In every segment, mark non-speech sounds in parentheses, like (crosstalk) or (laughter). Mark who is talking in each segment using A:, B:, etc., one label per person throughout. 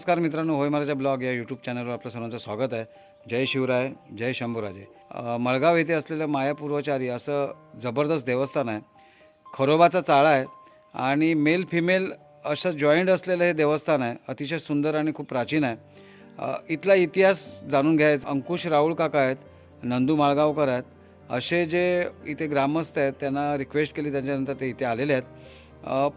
A: नमस्कार मित्रांनो होय माझ्या ब्लॉग या यूट्यूब चॅनलवर आपलं सर्वांचं स्वागत आहे. जय शिवराय जय शंभूराजे. मळगाव येथे असलेलं मायापूर्वचारी असं जबरदस्त देवस्थान आहे. खरोबाचा चाळा आहे आणि मेल फिमेल असं जॉईंट असलेलं हे देवस्थान आहे. अतिशय सुंदर आणि खूप प्राचीन आहे. इथला इतिहास जाणून घ्यायचा अंकुश राहुल काका आहेत नंदू माळगावकर आहेत. असे जे इथे ग्रामस्थ आहेत त्यांना रिक्वेस्ट केली त्याच्यानंतर ते इथे आलेले आहेत.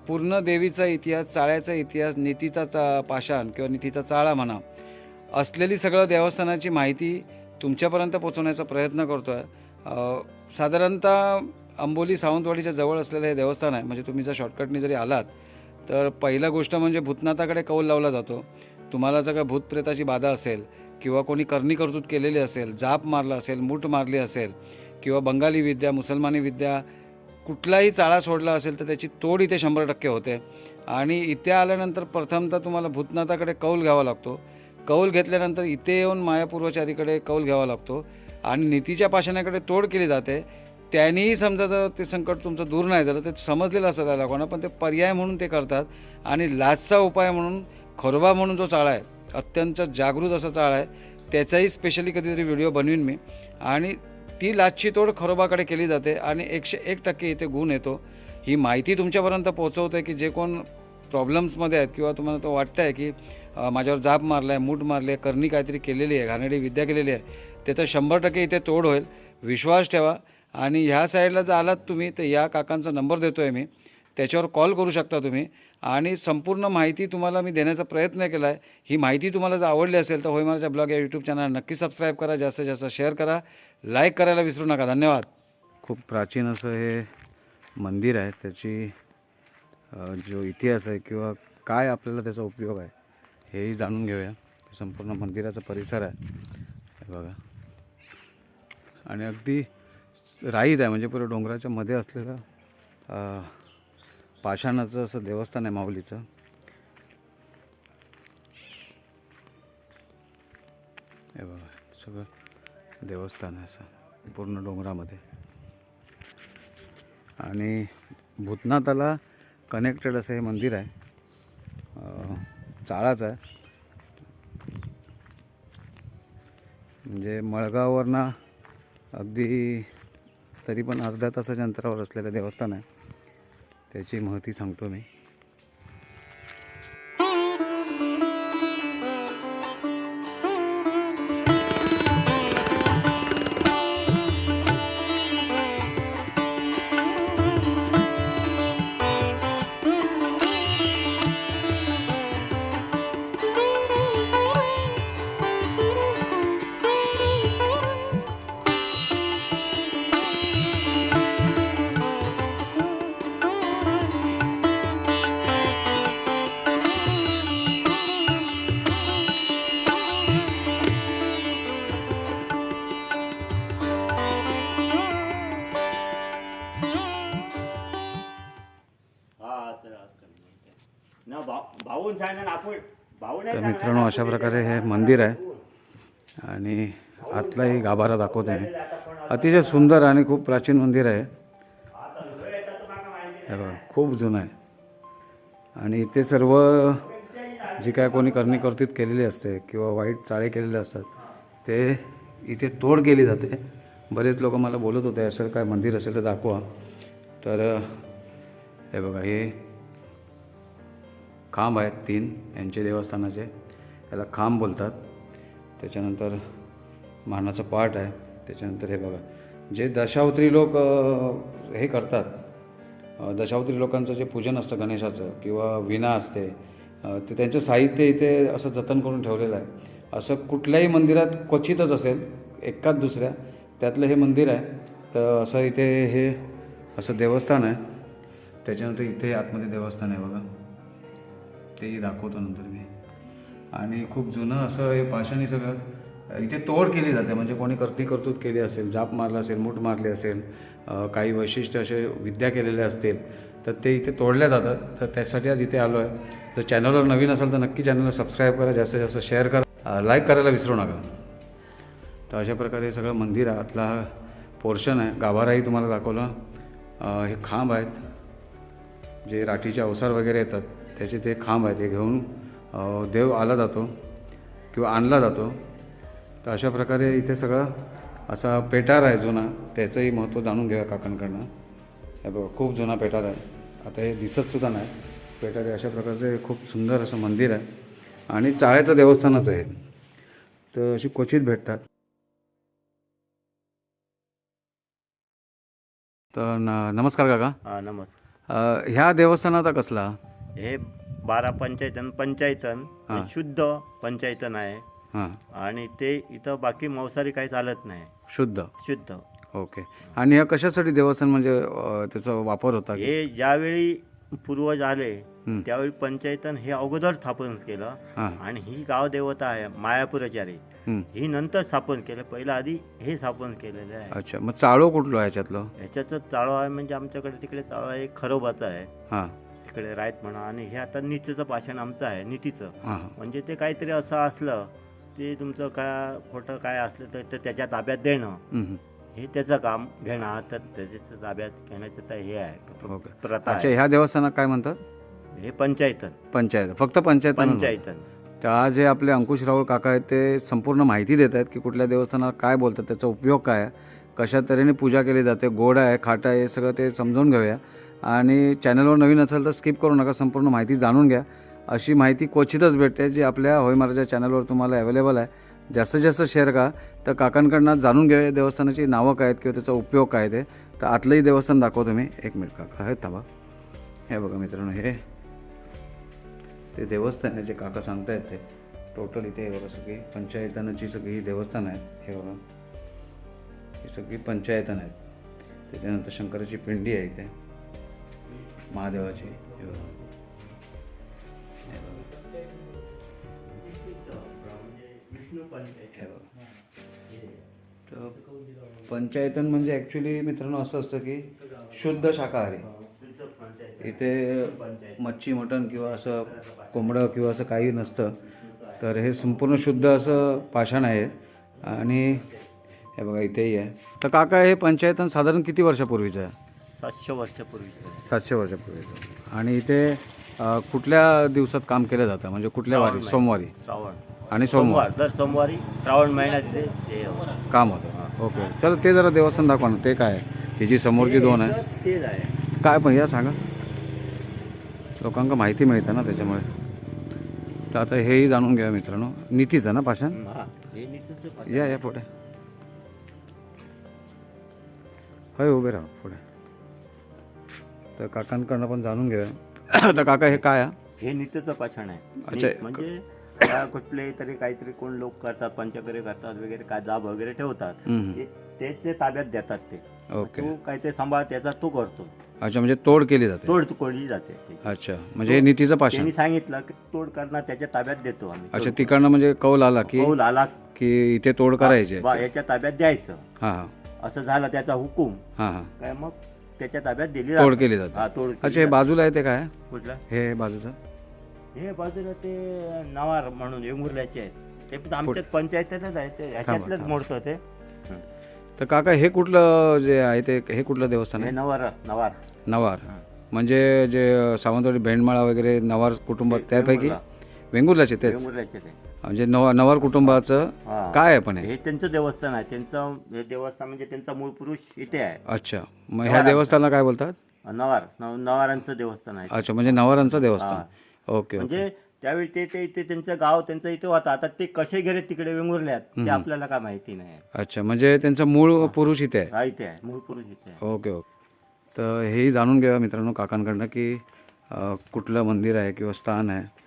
A: पूर्ण देवीचा इतिहास चाळ्याचा इतिहास नीतीचा चा पाषाण किंवा नीतीचा चाळा म्हणा असलेली सगळं देवस्थानाची माहिती तुमच्यापर्यंत पोहोचवण्याचा प्रयत्न करतो आहे साधारणतः अंबोली सावंतवाडीच्या जवळ असलेलं हे देवस्थान आहे म्हणजे तुम्ही जर शॉर्टकटने जरी आलात तर पहिला गोष्ट म्हणजे भूतनाथाकडे कौल लावला जातो. तुम्हाला जर का भूतप्रेताची बाधा असेल किंवा कोणी करणी करतूत केलेली असेल जाप मारला असेल मूठ मारली असेल किंवा बंगाली विद्या मुसलमानी विद्या कुठलाही चाळा सोडला असेल तर त्याची तोड इथे शंभर टक्के होते. आणि इथे आल्यानंतर प्रथमतः तुम्हाला भूतनाथाकडे कौल घ्यावा लागतो. कौल घेतल्यानंतर इथे येऊन मायापूर्वचारीकडे कौल घ्यावा लागतो. आणि नीतीच्या पाषाणाकडे तोड केली जाते. त्यांनीही समजा जर ते संकट तुमचं दूर नाही झालं ते समजलेलं असतं त्या लोकांना पण ते पर्याय म्हणून ते करतात. आणि लाचचा उपाय म्हणून खोरबा म्हणून जो चाळा आहे अत्यंत जागृत असा चाळा आहे त्याचाही स्पेशली कधीतरी व्हिडिओ बनवीन मी. आणि ती लाचची तोड खरोबाकडे केली जाते आणि एकशे एक टक्के इथे गुण येतो. ही माहिती तुमच्यापर्यंत पोहोचवते की जे कोण प्रॉब्लेम्समध्ये आहेत किंवा तुम्हाला तो वाटतं आहे की माझ्यावर जाप मारला आहे मूठ मारली आहे करणी काहीतरी केलेली आहे घाणेरडी विद्या केलेली आहे त्याचं शंभर टक्के इथे तोड होईल. विश्वास ठेवा. आणि ह्या साईडला जर आलात तुम्ही तर या काकांचा नंबर देतो आहे मी. त्याच्यावर कॉल करू शकता तुम्ही. आणि संपूर्ण माहिती तुम्हाला मी देण्याचा प्रयत्न केला आहे ही माहिती तुम्हाला जर आवडली असेल तर होय माझ्या ब्लॉग या यूट्यूब चॅनल नक्की सबस्क्राईब करा. जास्तीत जास्त शेअर करा. लाईक करायला विसरू नका. धन्यवाद. खूप प्राचीन असं हे मंदिर आहे. त्याची जो इतिहास आहे किंवा काय आपल्याला त्याचा उपयोग आहे हेही जाणून घेऊया. संपूर्ण मंदिराचा परिसर आहे. बघा. आणि अगदी राईत आहे. म्हणजे पुरे डोंगराच्या मध्ये असलेलं पाषाणाचं असं देवस्थान आहे माऊलीचं. हे बघा सगळं देवस्थान आहे असं पूर्ण डोंगरामध्ये. आणि भूतनाथाला कनेक्टेड असं हे मंदिर आहे. चाळाचं आहे. म्हणजे मळगाववरनं अगदी तरी पण अर्ध्या तासाच्या अंतरावर असलेलं देवस्थान आहे. त्याची महती सांगतो मी.
B: भाऊन आपण. भाऊ
A: तर मित्रांनो अशा प्रकारे हे. मंदिर आहे. आणि आतलाही गाभारा दाखवते मी. अतिशय सुंदर आणि खूप प्राचीन मंदिर आहे. हे बघा खूप जुनं आहे. आणि इथे सर्व जी काय कोणी करणी कर्तीत केलेली असते किंवा वाईट चाळे केलेले असतात ते इथे तोड केली जाते. बरेच लोक मला बोलत होते असं काय मंदिर असेल तर दाखवा. तर हे बघा हे खांब आहेत तीन यांचे देवस्थानाचे. याला खांब बोलतात. त्याच्यानंतर मानाचं पाठ आहे. त्याच्यानंतर हे बघा. जे दशावत्री लोक हे करतात दशावत्री लोकांचं जे पूजन असतं गणेशाचं किंवा विना असते ते त्यांचं साहित्य इथे असं जतन करून ठेवलेलं आहे. असं कुठल्याही मंदिरात क्वचितच असेल एकाच दुसऱ्या त्यातलं हे मंदिर आहे. तर असं इथे हे असं देवस्थान आहे. त्याच्यानंतर इथे आतमध्ये देवस्थान आहे बघा. तेही दाखवतो नंतर मी. आणि खूप जुनं असं हे पाषाणी सगळं इथे तोड केली जाते. म्हणजे कोणी करती करतूत केली असेल जाप मारला असेल मूठ मारली असेल काही वैशिष्ट्य असे विद्या केलेल्या असतील तर ते इथे तोडल्या जातात. तर त्यासाठी आज इथे आलो आहे तर चॅनलवर नवीन असेल तर नक्की चॅनलला सबस्क्राईब करा जास्तीत जास्त शेअर करा. लाईक करायला विसरू नका. तर अशा प्रकारे हे सगळं मंदिर आतला हा पोर्शन आहे. गाभाराही तुम्हाला दाखवलं. हे खांब आहेत. जे राठीचे अवसार वगैरे येतात. त्याचे ते खांब आहेत हे घेऊन देव आला जातो किंवा आणला जातो. तर अशा प्रकारे इथे सगळं असा पेटार आहे जुना त्याचंही महत्त्व जाणून घेऊया काकांकडनं. हे बघा खूप जुना पेटार आहे. आता हे दिसतसुद्धा नाही. पेटार हे अशा प्रकारचं खूप सुंदर असं मंदिर आहे. आणि चाळ्याचं देवस्थानच आहे तर अशी क्वचित भेटतात. तर न नमस्कार काका.
B: हा नमस्कार.
A: ह्या देवस्थानाचा कसला?
B: हे बारा पंचायतन पंचायतन हे
A: हा.
B: शुद्ध पंचायतन आहे.
A: हां.
B: आणि ते इथं बाकी मांसाहारी काही चालत नाही.
A: शुद्ध?
B: शुद्ध.
A: ओके. आणि ह्या कशासाठी देवस्थान म्हणजे अ, त्याचा वापर होता? की?
B: हे ज्यावेळी पूर्वज आले
A: हं.
B: त्यावेळी पंचायतन हे अगोदर स्थापन केलं.
A: हां.
B: आणि ही गाव देवता आहे मायापुराचारी.
A: हं.
B: ही नंतर स्थापन केलं पहिलं आधी हे स्थापन केलेलं आहे.
A: अच्छा. मग चाळो कुठलं आहे ह्याच्यातलं
B: ह्याच्याच चाळो आहे म्हणजे आमच्याकडे तिकडे चाळो आहे खरोबाचं आहे.
A: हां.
B: तिकडे रायत म्हणा. आणि हे आता नीतीचं पाषाण आमचं आहे नीतीचं. म्हणजे ते काहीतरी असं असलं ते तुमचं काय खोटं काय असलं तर ते त्याच्या ताब्यात देणं.
A: हं,
B: त्याचं काम घेणं तर त्याच्या ताब्यात घेण्याचं तर हे आहे. प्रथा
A: ह्या देवस्थानात काय म्हणतात?
B: हे पंचायतन.
A: पंचायत फक्त पंचायत
B: पंचायतन.
A: त्या जे आपले अंकुश राहुल काका आहेत ते संपूर्ण माहिती देत आहेत की कुठल्या देवस्थानात काय बोलतात त्याचा उपयोग काय आहे कशा तऱ्हेने पूजा केली जाते गोड आहे खाट आहे हे सगळं ते समजावून घेऊया. आणि चॅनलवर नवीन असेल तर स्किप करू नका संपूर्ण माहिती जाणून घ्या. अशी माहिती क्वचितच भेटते जी आपल्या होय महाराजा चॅनलवर तुम्हाला अवेलेबल आहे. जास्तीत जास्त शेअर का तर काकांकडनं जाणून घ्या देवस्थानाची नावं काय आहेत किंवा त्याचा उपयोग काय आहे ते. तर आतलंही देवस्थान दाखवतो मी. एक मिनिट काका हे थांबा. हे बघा मित्रांनो हे. ते देवस्थान आहे जे काका सांगतायत ते. टोटल इथे हे बघा सगळी पंचायतनाची सगळी देवस्थान आहेत. हे बघा. ही सगळी पंचायतन आहेत. त्याच्यानंतर शंकराची पिंडी आहे इथे. महादेवाची. हे बघा. हे बघा. हे बघा. तर पंचायतन म्हणजे ॲक्च्युली मित्रांनो असं असतं की शुद्ध शाकाहारी. इथे मच्छी मटण किंवा असं कोंबडं किंवा असं काही नसतं. तर हे संपूर्ण शुद्ध असं पाषाण आहे. आणि हे बघा इथेही आहे. तर काका हे पंचायतन साधारण किती वर्षापूर्वीचं आहे?
B: सातशे वर्षापूर्वीचं. आहे.
A: सातशे वर्षापूर्वीचं. आणि इथे अ, कुठल्या दिवसात काम केलं जातं? म्हणजे कुठल्या वारी? सोमवारी.
B: श्रावण.
A: आणि सोमवार.
B: सोमवार दर सोमवारी श्रावण महिन्यात ते होतं.
A: काम होतं. ओके. चला ते जरा देवस्थान दाखवा ना. ते काय आहे? ही जी समोरची दोन आहे.
B: इथं तेच आहे.
A: काय पण या सांगा. लोकांना माहिती मिळतं ना त्याच्यामुळे. तर आता हेही जाणून घ्या मित्रांनो. नीतीचं ना पाषाण?
B: हा हे नीतीचं पाषाण.
A: या या पुढे. होय उभे राहा पुढे. तर काकांकडनं पण जाणून घेऊया. (coughs) तर काका हे काय आहे?
B: हे नित्यचं पाषाण आहे.
A: अच्छा.
B: म्हणजे (coughs) कुठले तरी काहीतरी कोण लोक करतात पंचकर्य करतात वगैरे काय जाब वगैरे ठेवतात.
A: हम्म.
B: ते- तेच ते ताब्यात देतात ते.
A: ओके.
B: तू काय ते सांभाळ त्याचा तो करतो.
A: अच्छा म्हणजे तोड केली जाते.
B: तोड कोळली जाते त्याची.
A: अच्छा म्हणजे हे नीतीचं पाषाण.
B: त्यांनी सांगितलं की तोड करणार त्याच्या ताब्यात देतो आम्ही.
A: अच्छा तिकडनं म्हणजे कौल आला की
B: कौल आला
A: की इथे तोड करायचे.
B: बा याच्या ताब्यात द्यायचं.
A: हां हां.
B: असं झालं त्याचा हुकूम.
A: हां हां.
B: काय मग? त्याच्या ताब्यात दिली
A: तोड. केली जाते.
B: हा तोड
A: अच्छा हे. बाजूला आहे ते काय?
B: कुठलं?
A: हे बाजूचं?
B: हे बाजूला ते नवार म्हणून वेंगुर्ल्याचे आहेत. ते पण आमच्यात पंचायतीतच आहे ते. ह्याच्यातलंच
A: थांबा.
B: मोडतं ते.
A: तर काका हे कुठलं जे आहे ते हे कुठलं देवस्थान
B: हे
A: आहे
B: नवार. नवार.
A: नवार. म्हणजे जे सावंतवाडी भेंडमाळा वगैरे नवार कुटुंब त्यापैकी?
B: वेंगुर्ला.
A: वेंगुर्लाचे तेच.
B: वेंगुर्ल्याचे ते.
A: म्हणजे नवा नवार कुटुंबाचं
B: हा.
A: काय आहे पण हे?
B: हे त्यांचं देवस्थान आहे. त्यांचं हे देवस्थान म्हणजे त्यांचा मूळ पुरुष इथे आहे.
A: अच्छा. मग ह्या देवस्थानाला काय बोलतात?
B: नवार. नव- नवारांचं देवस्थान आहे.
A: अच्छा म्हणजे नवारांचं देवस्थान. Okay okay.
B: म्हणजे त्यावेळी ते ते इथे त्यांचं गाव त्यांचं इथे होतं. आता ते कसे गेले तिकडे वेंगुर्ल्यात ते आपल्याला काय माहिती नाही.
A: अच्छा म्हणजे त्यांचं मूळ पुरुष इथे आहे.
B: हा इथे आहे. मूळ पुरुष इथे आहे.
A: Okay okay. तर हेही जाणून घ्या मित्रांनो काकांकडनं की अ, कुठलं मंदिर आहे किंवा स्थान आहे.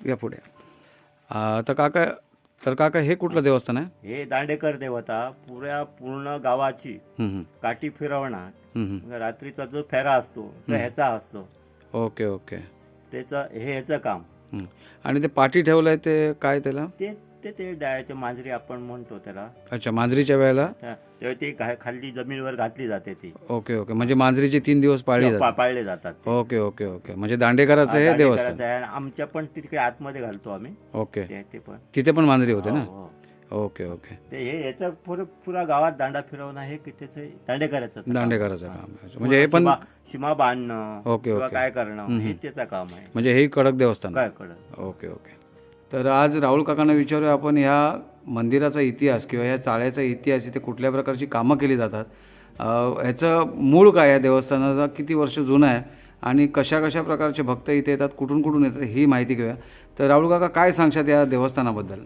A: या पुढे अ, तर काका तर काका हे कुठलं देवस्थान आहे?
B: हे दांडेकर देवता पुऱ्या पूर्ण गावाची काठी फिरवणार
A: हं.
B: रात्रीचा जो फेरा असतो तो ह्याचा असतो.
A: Okay okay.
B: त्याचं हे ह्याचं काम.
A: आणि ते पाठी ठेवलं आहे ते काय त्याला?
B: ते ते ते डायचे मांजरी आपण म्हणतो त्याला.
A: अच्छा मांजरीच्या वेळेला?
B: त्या- तेव्हा ती घा- खाली जमिनीवर घातली जाते ती.
A: Okay okay. म्हणजे मांजरीची तीन दिवस पाळली
B: पा-
A: जाते
B: पाळले जातात ते.
A: Okay okay okay. म्हणजे दांडेकराचं हे
B: दांडेकराचं
A: देवस्थान.
B: आहे आणि आमच्या पण तिकडे आतमध्ये घालतो आम्ही.
A: ओके.
B: ते ते पण.
A: तिथे पण मांजरी होते ना?
B: हो, हो.
A: Okay okay.
B: ते हे याचा पुरं पुरा गावात दांडा फिरवणं हे त्याचं दांडेकराचं काम.
A: दांडेकराचं काम. आहे. म्हणजे हे पण
B: सीमा- बांधणं
A: ओके,
B: किंवा
A: ओके.
B: काय करणं हे त्याचं काम आहे.
A: म्हणजे हेही कडक देवस्थान.
B: काय
A: ओके ओके. तर आज राहुल काकांना विचारूया आपण ह्या मंदिराचा इतिहास किंवा ह्या चाळ्याचा इतिहास इथे कुठल्या प्रकारची कामं केली जातात? ह्याचं मूळ काय आहे? देवस्थानाचा किती वर्ष जुनं आहे? आणि कशा कशा प्रकारचे भक्त इथे येतात? कुठून कुठून येतात? ही माहिती घेऊया. तर राहुल काका काय सांगशात या देवस्थानाबद्दल?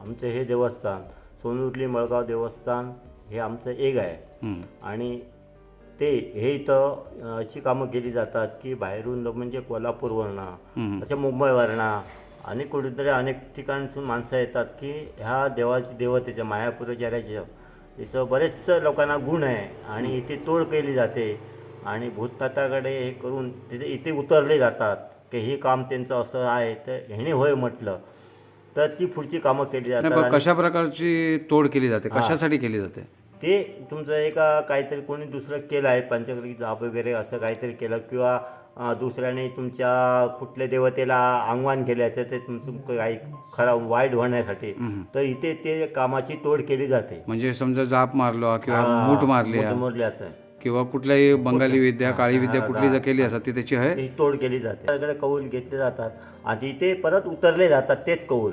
B: आमचं हे देवस्थान सोनुर्ली मळगाव देवस्थान हे आमचं एक आहे. आणि ते हे इथं अशी कामं केली जातात की बाहेरून म्हणजे कोल्हापूरवरनं असे मुंबईवरनं आणि कुठेतरी अनेक ठिकाणसून माणसं येतात की ह्या देवाची देवतेच्या मायापुराचार्याच्या याचं बरेचसं लोकांना गुण आहे आणि इथे तोड केली जाते आणि भूतनाथाकडे हे करून तिथे इथे उतरले जातात की हे काम त्यांचं असं आहे तर ह्याने होय म्हटलं. तर ती पुढची कामं केली जातात
A: कशा प्रकारची तोड केली जाते? कशासाठी केली जाते?
B: ते तुमचं एका काहीतरी कोणी दुसरं केलं आहे पंचक्री जाप वगैरे असं काहीतरी केलं किंवा दुसऱ्याने तुमच्या कुठल्या देवतेला आव्हान केल्याचं ते तुमचं काही खरं वाईट होण्यासाठी. तर इथे ते कामाची तोड केली जाते.
A: म्हणजे समजा जाप मारलो किंवा मूठ मारली
B: मोठमोठल्याचं
A: किंवा कुठल्याही बंगाली विद्या काळी विद्या कुठली जर केली असतात ती त्याची आहे?
B: तोड केली जाते. सगळे कौल घेतले जातात. आणि ते परत उतरले जातात तेच कौल.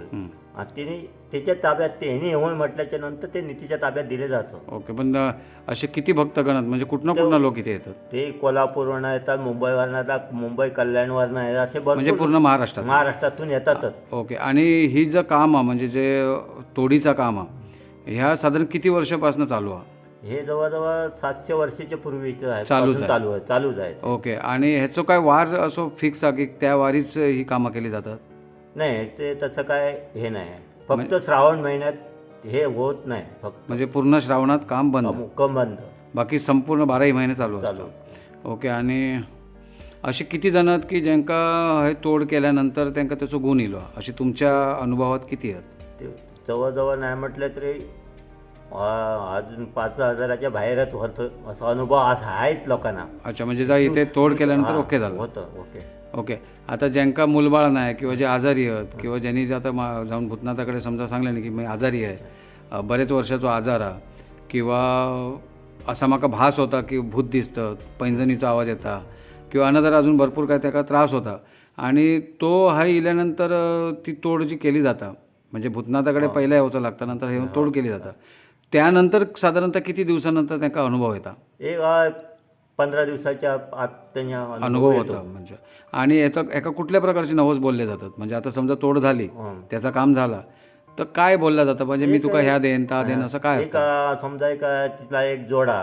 B: तिने त्याच्या ताब्यात ते ह्याने होय म्हटल्याच्या नंतर ते नीतीच्या ताब्यात दिले जातं.
A: ओके पण असे किती भक्त गणत? म्हणजे कुठनं कुठनं लोक इथे येतात?
B: ते कोल्हापूरवरनं येतात मुंबईवरनं येतात मुंबई कल्याणवरनं येतात असे
A: म्हणजे पूर्ण महाराष्ट्रात
B: महाराष्ट्रातून येतातच
A: ओके आणि ही जर काम आहे म्हणजे जे तोडीचा काम आहे ह्या साधारण किती वर्षापासून चालू आहे?
B: हे जवळजवळ सातशे वर्षाच्या पूर्वीचं आहे
A: चालूच.
B: चालू आहे चालूच आहे.
A: ओके आणि ह्याचं काय वार असो फिक्स आहे की त्या वारीच ही कामं केली जातात?
B: नाही ते तसं काय हे नाही. फक्त श्रावण महिन्यात हे होत नाही फक्त.
A: म्हणजे पूर्ण श्रावणात काम बंद.
B: मुक्कम बंद.
A: बाकी संपूर्ण बाराही महिने चालू
B: चालू
A: ओके आणि असे किती जण आहेत की ज्यांका हे तोड केल्यानंतर त्यांना त्याचं गुण इलो असे तुमच्या अनुभवात किती आहेत?
B: ते जवळजवळ नाही म्हटलं तरी अं, अजून पाच हजाराच्या बाहेरच होतं. असा अनुभव असा आहेत लोकांना.
A: अच्छा म्हणजे जर इथे तोड केल्यानंतर
B: हा,
A: ओके झालं.
B: होतं ओके.
A: ओके. आता ज्यांका मूलबाळ नाही किंवा जे आजारी आहेत किंवा ज्यांनी जे आता मा जाऊन भूतनाथाकडे समजा सांगले नाही की मी आजारी आहे बरेच वर्षाचो आजार हा किंवा असा म्हाका भास होता की भूत दिसतं पैंजणीचा आवाज येता किंवा अनदर अजून भरपूर काय त्याका त्रास होता. आणि तो हा इल्यानंतर ती तोड जी केली जाता म्हणजे भूतनाथाकडे पहिल्या यावचं लागतं नंतर हे तोड केली जाता. त्यानंतर साधारणतः किती दिवसानंतर त्यांना अनुभव येता?
B: एक पंधरा दिवसाच्या आत त्यांना
A: अनुभव होता म्हणजे. आणि याचा एका कुठल्या प्रकारचे नवस बोलले जातात. म्हणजे आता समजा तोड झाली. त्याचं काम झालं. तर काय बोललं जातं? म्हणजे मी तुका ह्या देईन ता देईन असं काय
B: एक
A: असतं?
B: अं, समजा एक अं, तिथला एक जोडा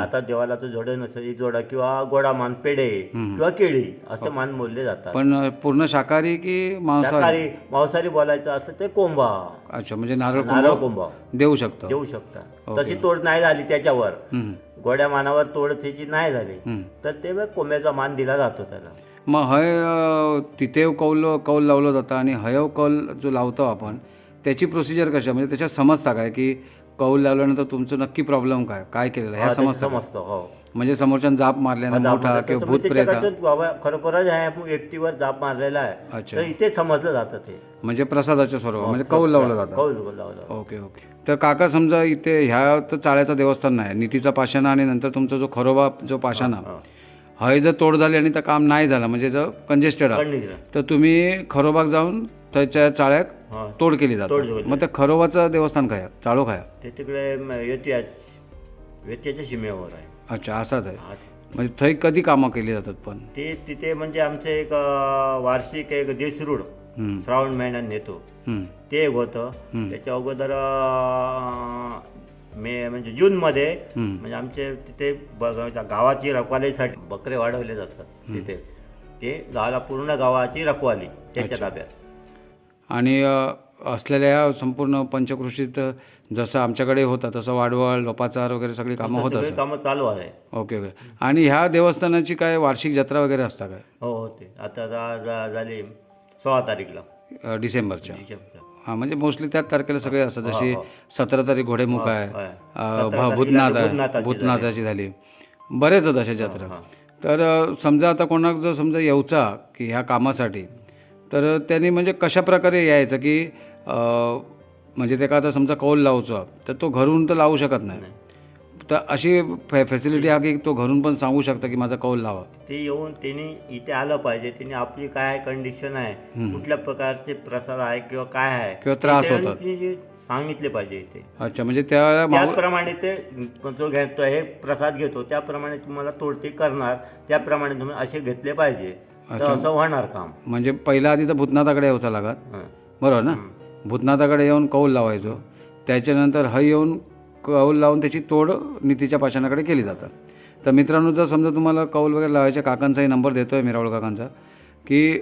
B: आता देवाला तो जोडे नसेल जोडा किंवा गोडा मान पेढे किंवा केळी असे मान बोलले जातात.
A: पण पूर्ण शाकाहारी की मांसाहारी?
B: शाकाहारी मांसाहारी बोलायचं असलं ते कोंबा.
A: अच्छा म्हणजे नारळ
B: नारळ
A: कोंबा
B: कोंबा.
A: देऊ शकतो.
B: देऊ शकता. तशी तोड नाही झाली त्याच्यावर.
A: हम्म,
B: गोड्या मानावर तोड त्याची नाही झाली.
A: हम्म.
B: तर ते मग कोंब्याचा मान दिला जातो त्याला.
A: मग हय अं, तिथे कौल कौल लावलं जातं आणि हयव कौल जो लावतो आपण त्याची प्रोसिजर कशा म्हणजे त्याच्यात समजता काय की कौल लावल्यानंतर तुमचं नक्की प्रॉब्लेम काय? काय केलेलं आहे? ह्या समजतं
B: समजतं हो.
A: म्हणजे समोरच्या जाप मारल्यानं मोठा किंवा भूत प्रेत
B: त्याच्याकडचं बाबा खरोखरच आहे व्यक्तीवर जाप मारलेला आहे.
A: अच्छा.
B: तर इथे समजलं जातं ते.
A: म्हणजे प्रसादाच्या स्वरूपात म्हणजे कौल लावलं जातं.
B: कौल लावलं
A: ओके ओके. तर काका समजा इथे ह्या तर चाळ्याचं देवस्थान नाही नितीचा पाषाणा आणि नंतर तुमचा जो खरोबा जो पाषाणा हय जर तोड झाली आणि तर काम नाही झालं म्हणजे जर कंजेस्टेड आहे
B: कंडिशन
A: तर तुम्ही खरोबाक जाऊन त्याच्या चाळ्यात
B: हा.
A: तोड केली
B: तोड
A: जाते
B: केली.
A: मग त्या खरोबाचं देवस्थान काय आहे? चाळो काय आहे?
B: ते तिकडे म- सीमेवर आहे.
A: अच्छा असाच आहे.
B: हा.
A: म्हणजे थंय कधी कामं केली जातात पण?
B: ते तिथे म्हणजे आमचे एक अं, वार्षिक एक देशरूढ
A: हम्म,
B: श्रावण महिन्यात नेतो.
A: हम्म,
B: ते एक होतं. त्याच्या अगोदर अं, मे म्हणजे जूनमध्ये
A: हम्म.
B: म्हणजे आमचे तिथे ब- गावाची रखवालीसाठी बकरे वाढवले जातात तिथे. ते गावाला पूर्ण गावाची रखवाली त्याच्या ताब्यात.
A: आणि असलेल्या संपूर्ण पंचकृषीत जसं आमच्याकडे होतं तसं वाडवळ लोपाचार वगैरे सगळी कामं होत
B: सगळे कामं चालू आहे
A: ओके ओके. आणि ह्या देवस्थानाची काय वार्षिक जत्रा वगैरे असता काय?
B: हो होते. आता जा- जा- झाली सोळा तारीखला.
A: अ, डिसेंबरच्या.
B: डिसेंबरच्या.
A: हां म्हणजे मोस्टली त्याच तारखेला सगळे असतात. जशी सतरा तारीख घोडेमुख आहे
B: होय.
A: अ, भा- भूतनाथ आहे.
B: भूतनाथाची
A: भूतनाथाची झाली. बरेच आहेत अशा जत्रा. तर अ, समजा आता कोणाक जर समजा येऊचा की ह्या कामासाठी तर त्यांनी म्हणजे कशा प्रकारे यायचं की म्हणजे ते का आता समजा कौल लावचो तर तो घरून तर लावू शकत नाही. तर अशी फॅ फॅसिलिटी आहे की तो घरून पण सांगू शकता की माझा कौल लावा.
B: ते येऊन त्यांनी इथे आलं पाहिजे. त्यांनी आपली काय कंडिशन आहे कुठल्या प्रकारचे प्रसार आहे किंवा काय आहे
A: किंवा त्रास होतात.
B: सांगितले पाहिजे इथे.
A: अच्छा म्हणजे त्या
B: त्याप्रमाणे ते जो घेतो हे प्रसाद घेतो त्याप्रमाणे तुम्हाला तोडते करणार त्याप्रमाणे तुम्ही असे घेतले पाहिजे. तर असं होणार काम.
A: म्हणजे पहिल्या आधी तर भूतनाथाकडे यायचं लागत.
B: हं.
A: बरोबर ना? भूतनाथाकडे येऊन कौल लावायचो. त्याच्यानंतर ह येऊन कौल लावून त्याची तोड नीतीच्या पाषाणाकडे केली जातात. तर मित्रांनो जर समजा तुम्हाला कौल वगैरे लावायच्या काकांचाही नंबर देतो आहे मिरावळ काकांचा की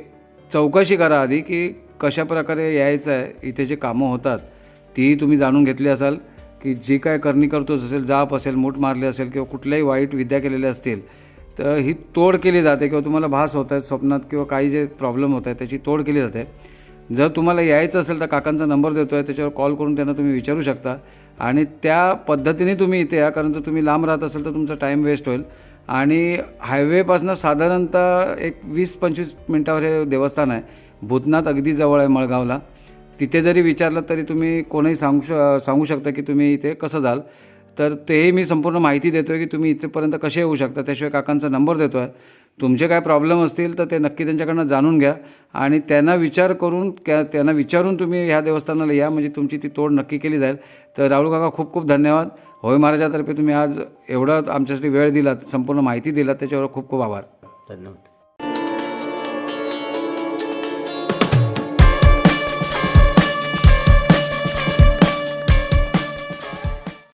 A: चौकशी करा आधी की कशा प्रकारे यायचं आहे इथे जे कामं होतात तीही तुम्ही जाणून घेतली असाल की जी काय करणी करतोच असेल जाप असेल मूठ मारले असेल किंवा कुठल्याही वाईट विद्या केलेल्या असतील तर ही तोड केली जाते किंवा तुम्हाला भास होत आहेत स्वप्नात किंवा काही जे प्रॉब्लेम होत आहेत त्याची तोड केली जाते. जर तुम्हाला यायचं असेल तर काकांचा नंबर देतो आहे त्याच्यावर कॉल करून त्यांना तुम्ही विचारू शकता. आणि त्या पद्धतीने तुम्ही इथे या कारण जर तुम्ही लांब राहत असेल तर तुमचा टाईम वेस्ट होईल. आणि हायवेपासनं साधारणतः एक वीस पंचवीस मिनटावर हे देवस्थान आहे. भूतनाथ अगदी जवळ आहे मळगावला. तिथे जरी विचारलं तरी तुम्ही कोणीही सांगू श सांगू शकता की तुम्ही इथे कसं जाल. तर तेही मी संपूर्ण माहिती देतो आहे की तुम्ही इथेपर्यंत कसे येऊ शकता? त्याशिवाय काकांचा नंबर देतो आहे तुमचे काय प्रॉब्लेम असतील तर ते नक्की त्यांच्याकडनं जाणून घ्या आणि त्यांना विचार करून त्या त्यांना विचारून तुम्ही ह्या देवस्थानाला या म्हणजे तुमची ती तोड नक्की केली जाईल. तर राहुल काका खूप खूप धन्यवाद. होय महाराजातर्फे तुम्ही आज एवढा आमच्यासाठी वेळ दिलात संपूर्ण माहिती दिलात त्याच्यावर खूप खूप आभार.
B: धन्यवाद.